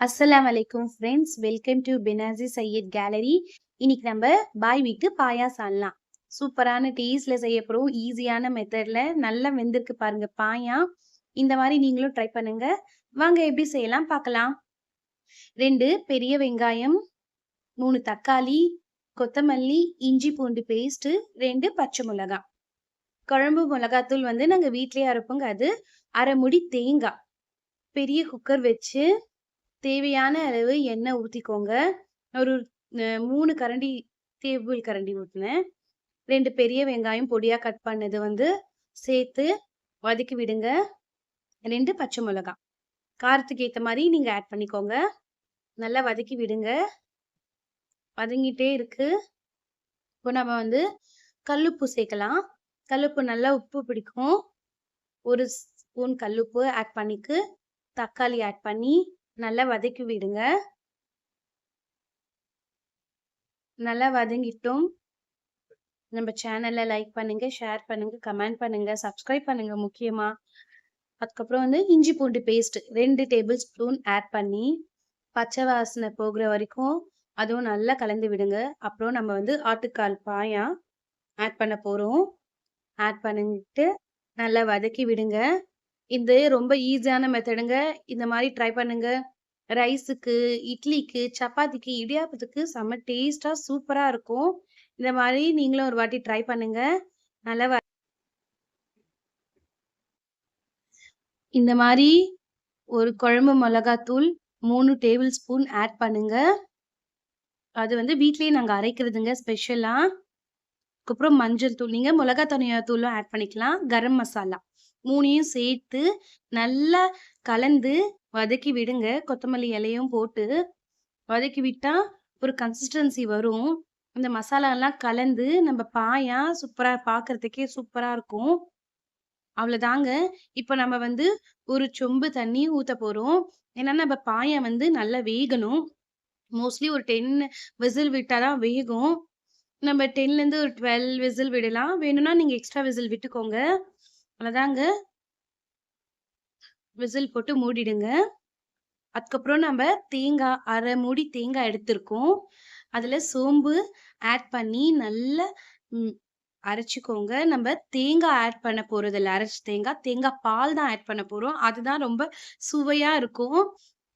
அஸ்ஸலாம் வலைக்கும் friends welcome to Benazir Syed gallery இன்னைக்கு நம்ம பாய் வீட்டு பாயா ஆடலாம் சூப்பரான டேஸ்ட்ல செய்ய ஈஸியான மெத்தட்ல நல்லா வெந்திருக்கு பாருங்க பாயா. இந்த மாதிரி நீங்களும் ட்ரை பண்ணுங்க. வாங்க எப்படி செய்யலாம் பார்க்கலாம். ரெண்டு பெரிய வெங்காயம். மூணு தக்காளி. கொத்தமல்லி இஞ்சி பூண்டு பேஸ்ட்டு ரெண்டு பச்சை மிளகாய் குழம்பு மிளகாத்தூள் வந்து நாங்கள் வீட்லேயே அரைப்போங்க. அது அரை முடி தேங்காய். பெரிய குக்கர் வச்சு தேவையான அளவு எண்ணெய் ஊற்றிக்கோங்க ஒரு மூணு கரண்டி டேபிள் கரண்டி ஊற்றினேன் ரெண்டு பெரிய வெங்காயம் பொடியாக கட் பண்ணது வந்து சேர்த்து வதக்கி விடுங்க. ரெண்டு பச்சை மிளகா. காரத்துக்கு ஏற்ற மாதிரி நீங்கள் ஆட் பண்ணிக்கோங்க. நல்லா வதக்கி விடுங்க. வதங்கிட்டே இருக்கு. இப்போ நம்ம வந்து கல்லுப்பு சேர்க்கலாம். கல்லுப்பு நல்லா உப்பு பிடிக்கும். ஒரு ஸ்பூன் கல்லுப்பு ஆட் பண்ணிக்கு. தக்காளி ஆட் பண்ணி நல்லா வதக்கி விடுங்க. நல்லா வதங்கிட்டோம். நம்ம சேனலை லைக் பண்ணுங்க ஷேர் பண்ணுங்க கமெண்ட் பண்ணுங்க சப்ஸ்கிரைப் பண்ணுங்க முக்கியமா. அதுக்கப்புறம் வந்து இஞ்சி பூண்டு பேஸ்ட் ரெண்டு டேபிள் ஸ்பூன் ஆட் பண்ணி பச்சை வாசனை போகிற வரைக்கும் அதுவும் நல்லா கலந்து விடுங்க. அப்புறம் நம்ம வந்து ஆட்டுக்கால் பாயா ஆட் பண்ண போகிறோம் ஆட் பண்ணிட்டு நல்லா வதக்கி விடுங்க. இது ரொம்ப ஈஸியான மெத்தடுங்க இந்த மாதிரி ட்ரை பண்ணுங்கள் ரைஸுக்கு இட்லிக்கு சப்பாத்திக்கு இடியாப்பத்துக்கு செம்ம டேஸ்டா சூப்பரா இருக்கும். இந்த மாதிரி நீங்களும் ஒரு வாட்டி ட்ரை பண்ணுங்க. நல்லா இந்த மாதிரி ஒரு குழம்பு மிளகாத்தூள் மூணு டேபிள் ஸ்பூன் ஆட் பண்ணுங்க. அது வந்து வீட்லயே நாங்க அரைக்கிறதுங்க ஸ்பெஷலாக அதுக்கப்புறம் மஞ்சள் தூள் நீங்க மிளகா தனியா தூளும் ஆட் பண்ணிக்கலாம். கரம் மசாலா. மூணையும் சேர்த்து நல்லா கலந்து வதக்கி விடுங்க. கொத்தமல்லி இலையும் போட்டு வதக்கி விட்டால் ஒரு கன்சிஸ்டன்சி வரும். இந்த மசாலாலாம் கலந்து நம்ம பாயா சூப்பராக பார்க்கறதுக்கே சூப்பராக இருக்கும். அவ்வளோதாங்க இப்போ நம்ம வந்து ஒரு சொம்பு தண்ணி ஊற்ற போகிறோம் ஏன்னா நம்ம பாயை வந்து நல்லா வேகணும். மோஸ்ட்லி ஒரு டென் விசில் விட்டால் தான் வேகும். நம்ம டென்லேருந்து ஒரு டுவெல் விசில் விடலாம். வேணும்னா நீங்கள் எக்ஸ்ட்ரா விசில் விட்டுக்கோங்க. அவ்வளோதாங்க. விசில் போட்டு மூடிடுங்க. அதுக்கப்புறம் நம்ம தேங்காய் அரை மூடி தேங்காய் எடுத்திருக்கோம். அதில் சோம்பு ஆட் பண்ணி நல்லா அரைச்சிக்கோங்க. நம்ம தேங்காய் ஆட் பண்ண போகிறது இல்லை. அரைச்சி தேங்காய் தேங்காய் பால் தான் ஆட் பண்ண போகிறோம் அதுதான் ரொம்ப சுவையாக இருக்கும்.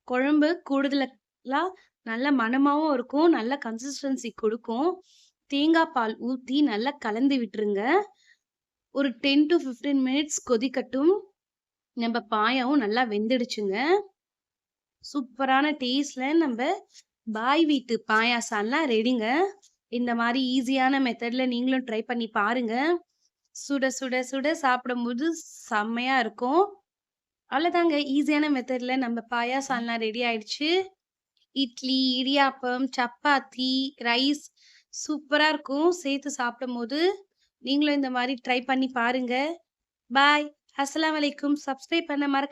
குழம்பு கூடுதலாக நல்ல மனமாகவும் இருக்கும். நல்ல கன்சிஸ்டன்சி கொடுக்கும். தேங்காய் பால் ஊற்றி நல்லா கலந்து விட்டுருங்க. ஒரு டென் டு ஃபிஃப்டீன் மினிட்ஸ் கொதிக்கட்டும். நம்ம பாயாவும் நல்லா வெந்துடுச்சுங்க. சூப்பரான டேஸ்டில் நம்ம பாய் வீட்டு பாயாசம்லாம் ரெடிங்க இந்த மாதிரி ஈஸியான மெத்தடில் நீங்களும் ட்ரை பண்ணி பாருங்க. சுட சுட சுட சாப்பிடும்போது செம்மையாக இருக்கும். அவ்வளோதாங்க. ஈஸியான மெத்தடில் நம்ம பாயாசம்லாம் ரெடி ஆயிடுச்சு. இட்லி இடியாப்பம் சப்பாத்தி ரைஸ் சூப்பராக இருக்கும். சேர்த்து சாப்பிடும் போது நீங்களும் இந்த மாதிரி ட்ரை பண்ணி பாருங்க. பாய் அஸ்லாம் வலைக்கும் சப்ஸ்கிரைப் பண்ண மறக்க